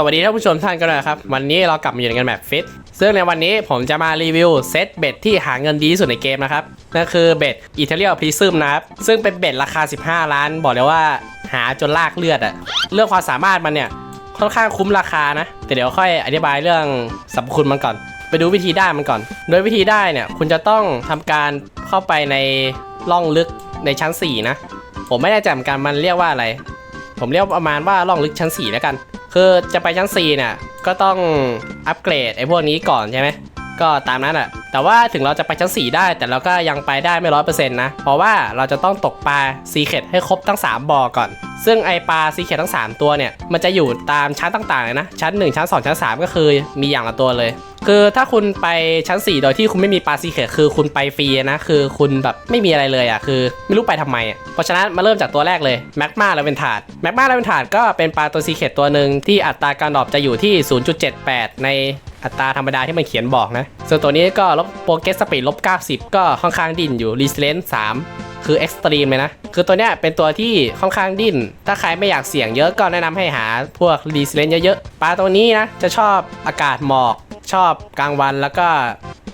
สวัสดีท่านผู้ชมท่านกันนะครับ วันนี้เรากลับมาอยู่ในกันแบบฟิตซึ่งในวันนี้ผมจะมารีวิวเซตเบ็ดที่หาเงินดีที่สุดในเกมนะครับนั่นคือเบ็ดอิตาเลียพรีซึมนะครับ ซึ่งเป็นเบ็ดราคา 15 ล้าน บอกเลยว่าหาจนลากเลือดอะเรื่องความสามารถมันเนี่ยค่อนข้างคุ้มราคานะ แต่เดี๋ยวค่อยอธิบายเรื่องสรรพคุณมันก่อน ไปดูวิธีได้มันก่อน โดยวิธีได้เนี่ยคุณจะต้องทำการเข้าไปในร่องลึกในชั้น 4 นะ ผมไม่แน่ใจเหมือนกันมันเรียกว่าอะไร ผมเรียกประมาณว่าร่องลึกชั้น 4 แล้วกัน คือจะไปชั้น4เนี่ยก็ต้องอัปเกรดไอ้พวกนี้ก่อนใช่ไหมก็ตามนั้นอะแต่ว่าถึงเราจะไปชั้น 4 ได้ แต่เราก็ยังไปได้ไม่ร้อยเปอร์เซ็นต์นะ เพราะว่าเราจะต้องตกปลาซีเคดให้ครบทั้ง 3บ่อก่อน ซึ่งไอปลาซีเคดทั้ง 3 ตัวเนี่ย มันจะอยู่ตามชั้นต่างๆเลยนะ ชั้น 1 ชั้น 2 ชั้น 3 ก็คือมีอย่างละตัวเลย คือถ้าคุณไปชั้น 4 โดยที่คุณไม่มีปลาซีเคดคือคุณไปฟรีนะ คือคุณแบบไม่มีอะไรเลยอะคือไม่รู้ไปทำไมอะเพราะฉะนั้นมาเริ่มจากตัวแรกเลยแมกมาแล้วเป็นถาดแมกมาแล้วเป็นถาดก็เป็นปลาตัวซีเคดตัวหนึ่งที่อัตราการดรอปจะอยู่ที่ 0.78 ในอัตราธรรมดาที่มันเขียนบอกนะ ส่วนตัวนี้ก็ลบโปรเกสสปีดลบ 90 ก็ค่อนข้างดิ้นอยู่รีเซเลนต์3คือเอ็กซ์ตรีมเลยนะ คือตัวเนี้ยเป็นตัวที่ค่อนข้างดิ้น ถ้าใครไม่อยากเสี่ยงเยอะก็แนะนำให้หาพวกรีเซเลนต์เยอะๆ ปลาตัวนี้นะ จะชอบอากาศหมอก ชอบกลางวันแล้วก็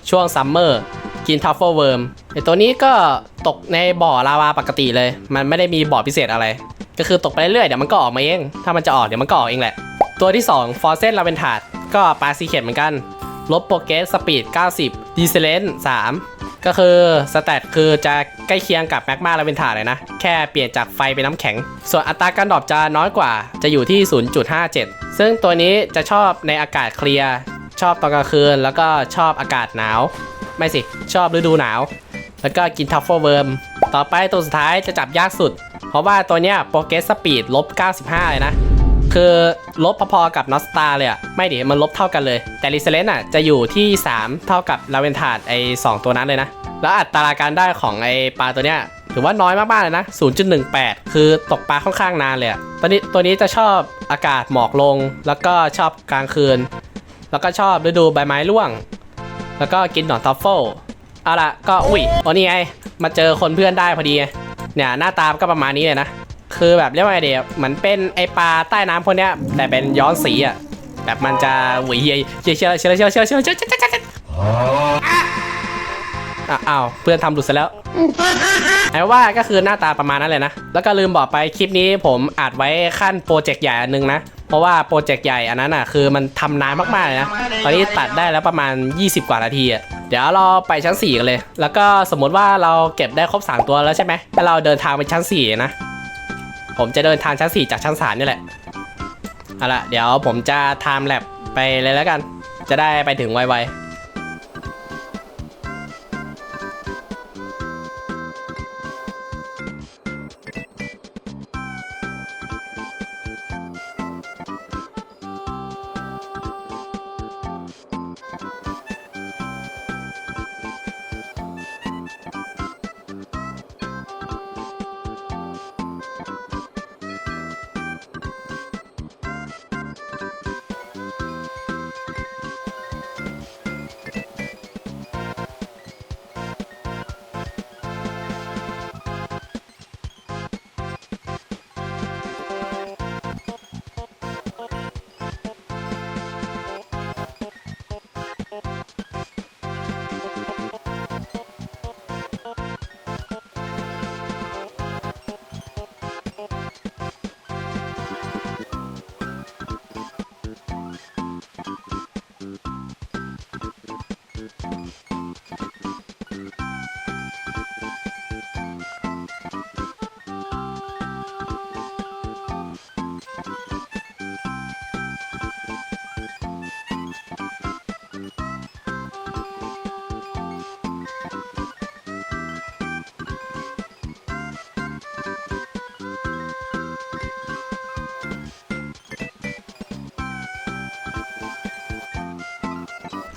ช่วงซัมเมอร์กินทัฟเฟิลเวิร์มไอตัวนี้ก็ตกในบ่อลาวาปกติเลย มันไม่ได้มีบ่อพิเศษอะไร ก็คือตกไปเรื่อยเดี๋ยวมันก็ออกมาเอง ถ้ามันจะออกเดี๋ยวมันก็ออกเองแหละ ตัวที่2ฟอร์เซนลาเวนทาดก็ปลาซีเข็ดเหมือนกัน ลบโปรเกสสปีด 90 ดีเซเลน3ก็คือสแตทคือจะใกล้เคียงกับแมกมาลาเวนทาดเลยนะ แค่เปลี่ยนจากไฟเป็นน้ำแข็ง ส่วนอัตราการดรอปจะน้อยกว่าจะอยู่ที่ 0.57 ซึ่งตัวนี้จะชอบในอากาศเคลียร์ ชอบตอนกลางคืน แล้วก็ชอบอากาศหนาว ไม่สิ ชอบฤดูหนาว แล้วก็กินทัฟเฟิลเวิร์ม ต่อไปตัวสุดท้ายจะจับยากสุด เพราะว่าตัวเนี้ยโปรเกสสปีดลบ 95 เลยนะ คือลบพอๆกับนอสตาเลยอะไม่ดิมันลบเท่ากันเลย แต่รีเซเลนอะจะอยู่ที่ 3 เท่ากับลาเวนทาดไอ2ตัวนั้นเลยนะ แล้วอัตราการได้ของไอปลาตัวเนี้ยถือว่าน้อยมากๆเลยนะ 0.18 คือตกปลาค่อนข้างนานเลยตัวนี้ตัวนี้จะชอบอากาศหมอกลง แล้วก็ชอบกลางคืน แล้วก็ชอบฤดูใบไม้ร่วง แล้วก็กินหนอนทัฟเฟิลเอาละก็อุ้ยโอ้นี่ไงมาเจอคนเพื่อนได้พอดีเนี่ยหน้าตามก็ประมาณนี้เลยนะคือแบบเรียกว่าไงเดียเหมือนเป็นไอปลาใต้น้ำพวกเนี้ยแต่เป็นย้อนสีอะแบบมันจะหวีเยเชียวเชียวเชียวเชียวเชียวเชียวเชียวเชียวเชียวอ้าวเพื่อนทำหลุดซะแล้วไอ้ว่าก็คือหน้าตาประมาณนั้นเลยนะ แล้วก็ลืมบอกไปคลิปนี้ผมอัดไว้ขั้นโปรเจกต์ใหญ่อันนึงนะ เพราะว่าโปรเจกต์ใหญ่อันนั้นอะคือมันทำนานมากๆเลยนะตอนนี้ตัดได้แล้วประมาณ 20 กว่านาทีอะเดี๋ยวเราไปชั้น 4 กันเลย แล้วก็สมมติว่าเราเก็บได้ครบ 3 ตัวแล้วใช่ไหมแล้วเราเดินทางไปชั้น 4 นะ ผมจะเดินทางชั้น 4 จากชั้น 3 นี่แหละเอาละเดี๋ยวผมจะไทม์แลปไปเลยแล้วกัน จะได้ไปถึงไวๆ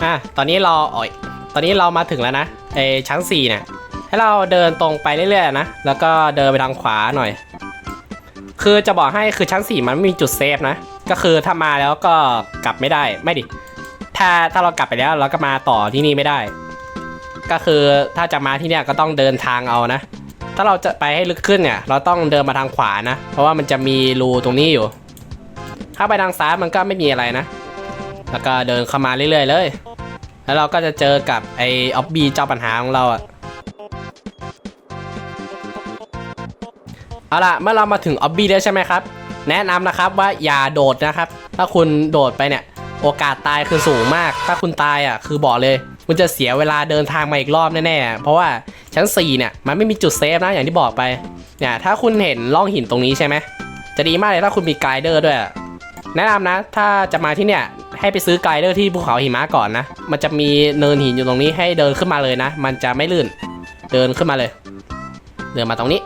อะตอนนี้เราอ๋อยตอนนี้เรามาถึงแล้วนะไอชั้น4เนี่ยให้เราเดินตรงไปเรื่อยๆนะแล้วก็เดินไปทางขวาหน่อย คือจะบอกให้คือชั้น4มันไม่มีจุดเซฟนะ ก็คือถ้ามาแล้วก็กลับไม่ได้ไม่ดิถ้าถ้าเรากลับไปแล้วเราก็มาต่อที่นี่ไม่ได้ ก็คือถ้าจะมาที่เนี่ยก็ต้องเดินทางเอานะ ถ้าเราจะไปให้ลึกขึ้นเนี่ย เราต้องเดินมาทางขวานะ เพราะว่ามันจะมีรูตรงนี้อยู่เข้าไปทางซ้ายมันก็ไม่มีอะไรนะ แล้วก็เดินเข้ามาเรื่อยๆเลย แล้วเราก็จะเจอกับไอ้ออบบี้เจ้าปัญหาของเราอะเอาล่ะเมื่อเรามาถึงออบบี้แล้วใช่ไหมครับ แนะนำนะครับว่าอย่าโดดนะครับ ถ้าคุณโดดไปเนี่ย โอกาสตายคือสูงมาก ถ้าคุณตายอะคือบอกเลยคุณจะเสียเวลาเดินทางมาอีกรอบแน่ๆ เพราะว่าชั้น 4 เนี่ย มันไม่มีจุดเซฟนะอย่างที่บอกไป เนี่ย ถ้าคุณเห็นร่องหินตรงนี้ใช่ไหม จะดีมากเลยถ้าคุณมีไกด์เดอร์ด้วย แนะนำนะ ถ้าจะมาที่เนี่ย ให้ไปซื้อไกด์เดอร์ที่ภูเขาหิมะก่อนนะ มันจะมีเนินหินอยู่ตรงนี้ให้เดินขึ้นมาเลยนะ มันจะไม่ลื่น เดินขึ้นมาเลย เดินมาตรงนี้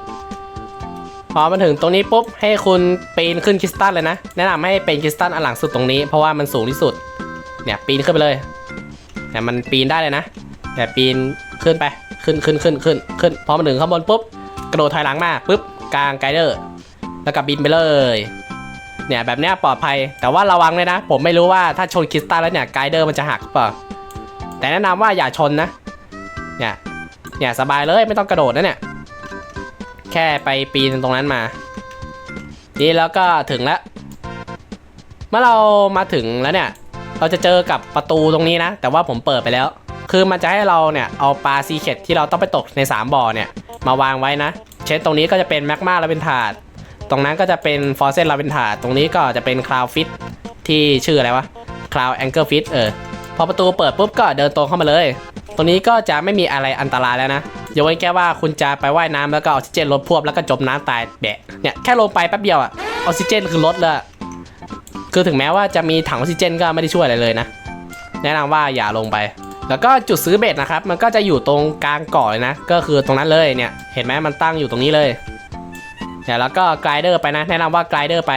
พอมาถึงตรงนี้ปุ๊บให้คุณปีนขึ้นคริสตัลเลยนะ แนะนำให้เป็นคริสตัลอันหลังสุดตรงนี้ เพราะว่ามันสูงที่สุด เนี่ยปีนขึ้นไปเลยเนี่ยมันปีนได้เลยนะ แต่ปีนขึ้นไป ขึ้นขึ้นขึ้นขึ้นขึ้น พอมาถึงข้างบนปุ๊บ กระโดดถอยหลังมาปุ๊บ กลางไกด์เดอร์ แล้วก็บินไปเลย เนี่ยแบบเนี้ยปลอดภัย แต่ว่าระวังเลยนะ ผมไม่รู้ว่าถ้าชนคริสตัลแล้วเนี่ยไกด์เดอร์มันจะหักเปล่าแต่แนะนำว่าอย่าชนนะ เนี่ยเนี่ยสบายเลยไม่ต้องกระโดดนะเนี่ย แค่ไปปีนตรงนั้นมา นี่แล้วก็ถึงแล้ว เมื่อเรามาถึงแล้วเนี่ย เราจะเจอกับประตูตรงนี้นะ แต่ว่าผมเปิดไปแล้ว คือมันจะให้เราเนี่ยเอาปลาซีเคตที่เราต้องไปตกใน 3บ่อเนี่ยมาวางไว้นะ เช่นตรงนี้ก็จะเป็นแมกมาแลาเวนถาด ตรงนั้นก็จะเป็นฟอร์เซนลาเวนถาตรงนี้ก็จะเป็นคลาวฟิตที่ชื่ออะไรวะคลาวแองเกิลฟิตเออ พอประตูเปิดปุ๊บก็เดินตรงเข้ามาเลย ตรงนี้ก็จะไม่มีอะไรอันตรายแล้วนะยกเว้นแค่ว่าคุณจะไปว่ายน้ำแล้วก็ออกซิเจนลดพวบแล้วก็จมน้ำตายแบะเนี่ยแค่ลงไปแป๊บเดียวอะออกซิเจนคือลดเลยคือถึงแม้ว่าจะมีถังออกซิเจนก็ไม่ได้ช่วยอะไรเลยนะ แนะนำว่าอย่าลงไป แล้วก็จุดซื้อเบ็ดนะครับ มันก็จะอยู่ตรงกลางเกาะเลยนะ ก็คือตรงนั้นเลยเนี่ย เห็นไหมมันตั้งอยู่ตรงนี้เลย เนี่ยแล้วก็ไกด์เดอร์ไปนะแนะนำว่าไกด์เดอร์ไป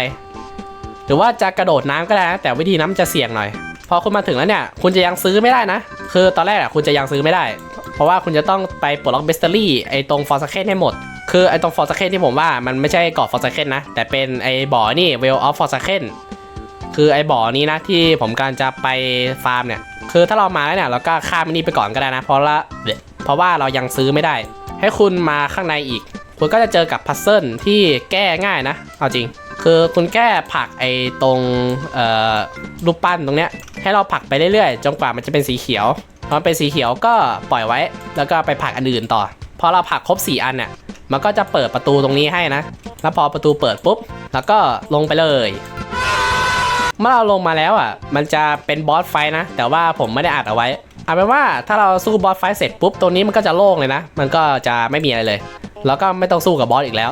หรือว่าจะกระโดดน้ำก็ได้นะแต่วิธีน้ำจะเสี่ยงหน่อย พอคุณมาถึงแล้วเนี่ย คุณจะยังซื้อไม่ได้นะ คือตอนแรกอะคุณจะยังซื้อไม่ได้ เพราะว่าคุณจะต้องไปปลดล็อกเบสเตอรี่ไอ้ตรงฟอร์สเคนให้หมดคือไอ้ตรงฟอร์สเคนที่ผมว่ามันไม่ใช่เกาะฟอร์สเคนนะ แต่เป็นไอ้บ่อนี่เวลออฟฟอร์สเคนคือไอ้บ่อนี้นะที่ผมกำลังจะไปฟาร์มเนี่ย คือถ้าเรามาแล้วเนี่ยเราก็ข้ามนี่ไปก่อนก็ได้นะ เพราะละเพราะว่าเรายังซื้อไม่ได้ ให้คุณมาข้างในอีก คุณก็จะเจอกับพัซเซิลที่แก้ง่ายนะ เอาจริง คือคุณแก้ผักไอ้ตรงรูปปั้นตรงเนี้ยให้เราผักไปเรื่อยๆ จนกว่ามันจะเป็นสีเขียวพอมันเป็นสีเขียวก็ปล่อยไว้ แล้วก็ไปผักอันอื่นต่อ พอเราผักครบ 4 อันเนี่ยมันก็จะเปิดประตูตรงนี้ให้นะ แล้วพอประตูเปิดปุ๊บ แล้วก็ลงไปเลย เมื่อเราลงมาแล้วอะ มันจะเป็นบอสไฟนะ แต่ว่าผมไม่ได้อัดเอาไว้ เอาเป็นว่าถ้าเราสู้บอสไฟเสร็จปุ๊บตรงนี้มันก็จะโล่งเลยนะ มันก็จะไม่มีอะไรเลย แล้วก็ไม่ต้องสู้กับบอสอีกแล้ว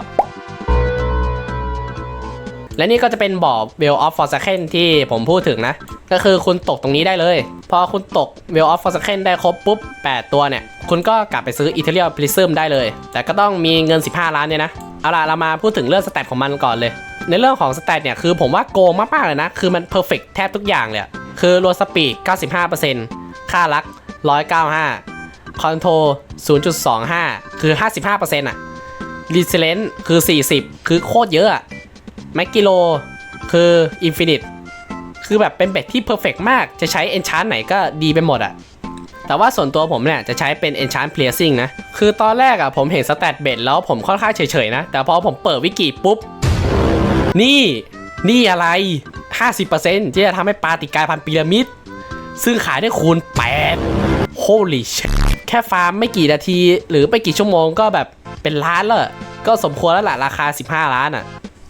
และนี่ก็จะเป็นบ่อ Well of for Second ที่ผมพูดถึงนะ ก็คือคุณตกตรงนี้ได้เลย พอคุณตก Well of for Second ได้ครบปุ๊บ 8 ตัวเนี่ย คุณก็กลับไปซื้อ i t a l i a Prism ได้เลย แต่ก็ต้องมีเงิน 15 ล้านเนี่ยนะ เอาล่ะเรามาพูดถึงเรื่องสเตตของมันก่อนเลย ในเรื่องของสเตตเนี่ยคือผมว่าโกงมากๆเลยนะ คือมันเพอร์เฟกแทบทุกอย่างเลย คือรัวสปีด 95% ค่ารัก 195 คอนโทร0.25 คือ 55%อะรีเซเลนต์คือ 40 คือโคตรเยอะอะแมกกิโลคืออินฟินิตคือแบบเป็นเบ็ดที่เพอร์เฟกมากจะใช้เอนชานไหนก็ดีไปหมดอะแต่ว่าส่วนตัวผมเนี่ยจะใช้เป็น Enchant Piercing นะ คือตอนแรกอะผมเห็นสแตทเบ็ดแล้วผมค่อนข้างเฉยๆนะ แต่พอผมเปิดวิกิปุ๊บ นี่ นี่อะไร 50%ที่จะทำให้ปลาติดกลายพันพีระมิด ซึ่งขายได้คูณ8 Holy shit แค่ฟาร์มไม่กี่นาที หรือไม่กี่ชั่วโมงก็แบบเป็นล้านแล้วก็สมควรแล้วล่ะราคา 15 ล้านอะ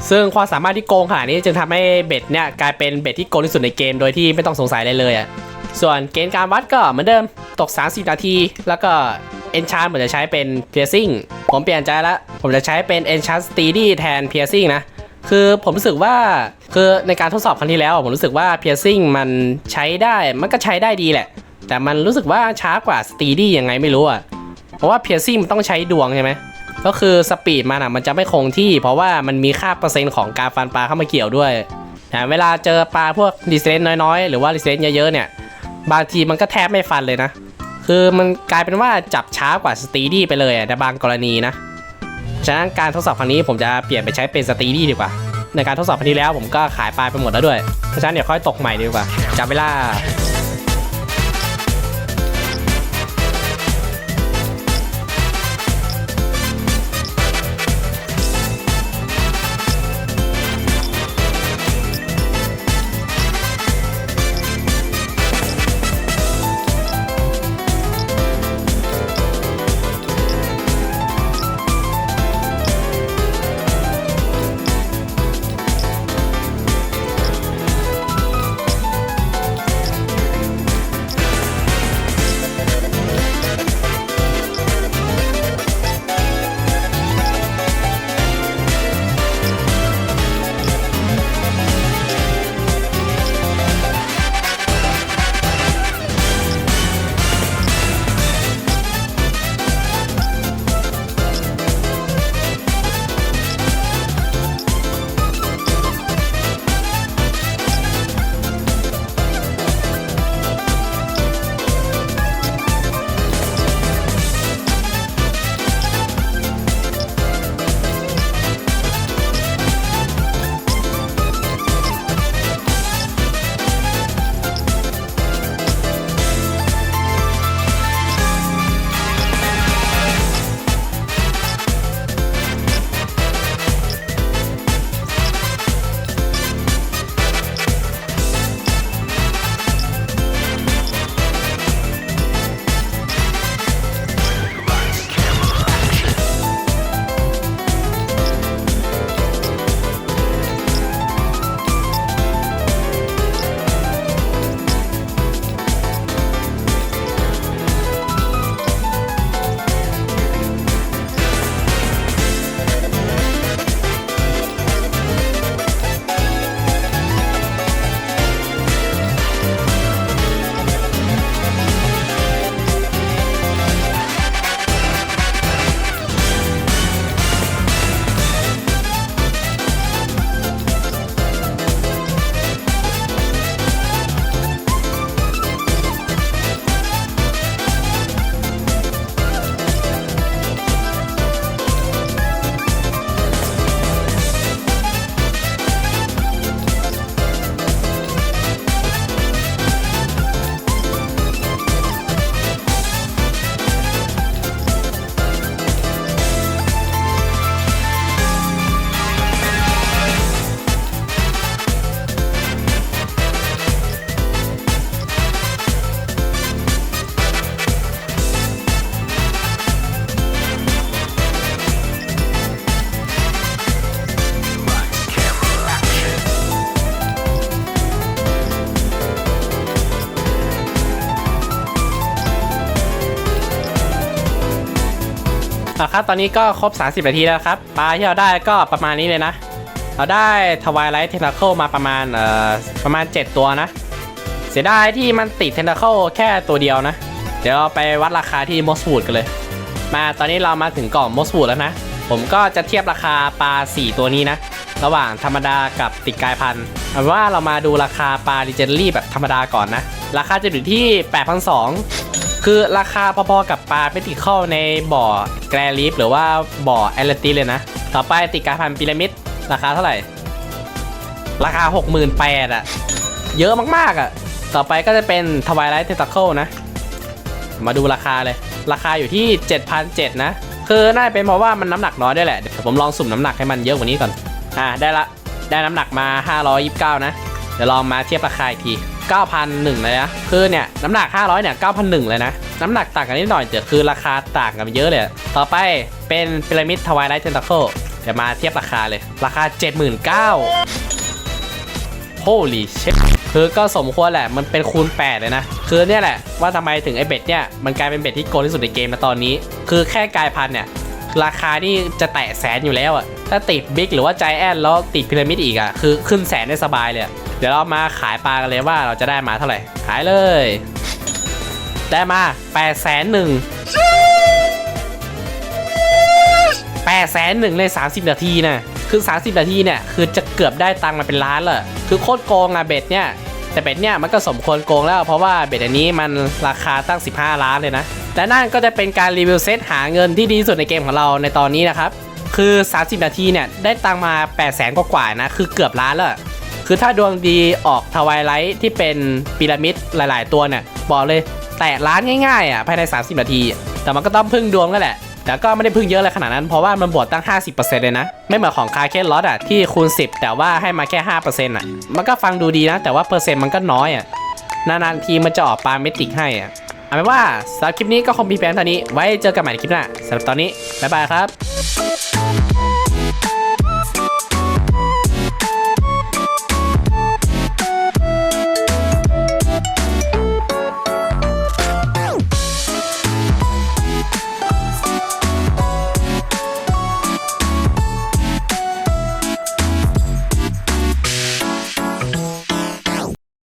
ซึ่งความสามารถที่โกงขนาดนี้จึงทำให้เบ็ดเนี่ยกลายเป็นเบ็ดที่โกงที่สุดในเกมโดยที่ไม่ต้องสงสัยเลยเลยอะ ส่วนเกณฑ์การวัดก็เหมือนเดิมตก 30 นาที แล้วก็ Enchant เหมือนจะใช้เป็น Piercing ผมเปลี่ยนใจแล้ว ผมจะใช้เป็น Enchant Steady แทน Piercing นะ คือผมรู้สึกว่า คือในการทดสอบครั้งที่แล้วผมรู้สึกว่า Piercing มันใช้ได้มันก็ใช้ได้ดีแหละ แต่มันรู้สึกว่าช้ากว่า Steady ยังไงไม่รู้อะเพราะว่า Piercing มันต้องใช้ดวงใช่ไหมก็คือสปีดมันอะมันจะไม่คงที่ เพราะว่ามันมีค่าเปอร์เซ็นต์ของการฟันปลาเข้ามาเกี่ยวด้วยนะเวลาเจอปลาพวกดิสเลนน้อยๆ หรือว่าดิสเลนเยอะๆเนี่ย บางทีมันก็แทบไม่ฟันเลยนะ คือมันกลายเป็นว่าจับช้ากว่าสตีดี้ไปเลยอะในบางกรณีนะ ฉะนั้นการทดสอบครั้งนี้ผมจะเปลี่ยนไปใช้เป็นสตีดี้ดีกว่า ในการทดสอบคันนี้แล้วผมก็ขายปลายไปหมดแล้วด้วย เพราะฉะนั้นเดี๋ยวค่อยตกใหม่ดีกว่าจับเวลา อะครับตอนนี้ก็ครบ 30 นาทีแล้วครับ ปลาที่เราได้ก็ประมาณนี้เลยนะ เราได้ทวายไลท์เทน a เคิลมาประมาณเอ่อประมาณ 7 ตัวนะ เสียดายที่มันติดเทน a เคิลแค่ตัวเดียวนะ เดี๋ยวเราไปวัดราคาที่มอสวูดกันเลย มาตอนนี้เรามาถึงกล่องมอสวูดแล้วนะ ผมก็จะเทียบราคาปลา 4 ตัวนี้นะ ระหว่างธรรมดากับติดกายพันธุ์เอาว่าเรามาดูราคาปลาดิเจนรี่แบบธรรมดาก่อนนะ ราคาจะอยู่ที่ 8,200 คือราคาพอๆกับปลาเปติคอลในบ่อแกรลีฟหรือว่าบ่อแอตแลนติสเลยนะ ต่อไปติดกายพันพีระมิดราคาเท่าไหร่ ราคา 68,000อะ เยอะมากๆอะ ต่อไปก็จะเป็นทวายไลท์เทต a เคิลนะ มาดูราคาเลย ราคาอยู่ที่ 7,700นะ คือน่าจะเป็นเพราะว่ามันน้ำหนักน้อยด้วยแหละ เดี๋ยวผมลองสุ่มน้ำหนักให้มันเยอะกว่านี้ก่อน อ่าได้ละ ได้น้ำหนักมา 529 นะ เดี๋ยวลองมาเทียบราคาอีกที 9,001เลยนะคือเนี่ยน้ำหนัก 500เนี่ย9,001เลยนะ น้ำหนักต่างกันนิดหน่อยแต่คือราคาต่างกันเยอะเลย ต่อไปเป็นพีระมิดทวายไลท์เทน a เคิลเดี๋ยวมาเทียบราคาเลย ราคา 79,000 holy shit คือก็สมควรแหละ มันเป็นคูณ 8 เลยนะ คือเนี่ยแหละว่าทำไมถึงไอเบ็ดเนี่ย มันกลายเป็นเบ็ดที่โกงที่สุดในเกมนะตอนนี้ คือแค่กายพันเนี่ย ราคานี่จะแตะแสนอยู่แล้วอะถ้าติดบิ๊กหรือว่าใจแอนแล้วติดพีระมิดอีกอะคือขึ้นแสนได้สบายเลย ดี๋ยวเรามาขายปลากันเลยว่าเราจะได้มาเท่าไหร่ ขายเลย ได้มา8ปดแสนหนึ่งแปดแสนหนึ่งใน 30 นาทีนะคือ 30 นาทีเนี่ยคือจะเกือบได้ตังค์มาเป็นล้านเลยคือโคตรโกงอะเบ็ดเนี่ยแต่เบ็ดเนี่ยมันก็สมควรโกงแล้ว เพราะว่าเบ็ดอันนี้มันราคาตั้ง 15 ล้านเลยนะและนั่นก็จะเป็นการรีวิวเซตหาเงินที่ดีสุดในเกมของเราในตอนนี้นะครับ คือ 30 นาทีเนี่ยได้ตังมา 8 0 0แสนกว่าๆนะ คือเกือบล้านแล้ว คือถ้าดวงดีออกทวายไลท์ที่เป็นพีระมิดหลาย ๆ ตัวเนี่ยบอกเลยแตะล้านง่ายๆอะภายใน 30 นาที แต่มันก็ต้องพึ่งดวงนั่นแหละ แต่ก็ไม่ได้พึ่งเยอะเลยขนาดนั้นเพราะว่ามันบวกตั้ง 50%เลยนะ ไม่เหมือนของคาเคนลอตอะที่คูณ 10 แต่ว่าให้มาแค่ 5%อะ มันก็ฟังดูดีนะ แต่ว่าเปอร์เซ็นต์มันก็น้อยอะนานๆทีมันจะออกปาเมติกให้อะเอาเป็นว่าสำหรับคลิปนี้ก็คงมีเพียงเท่านี้ไว้เจอกันใหม่ในคลิปหน้าสำหรับตอนนี้บ๊ายบายครับ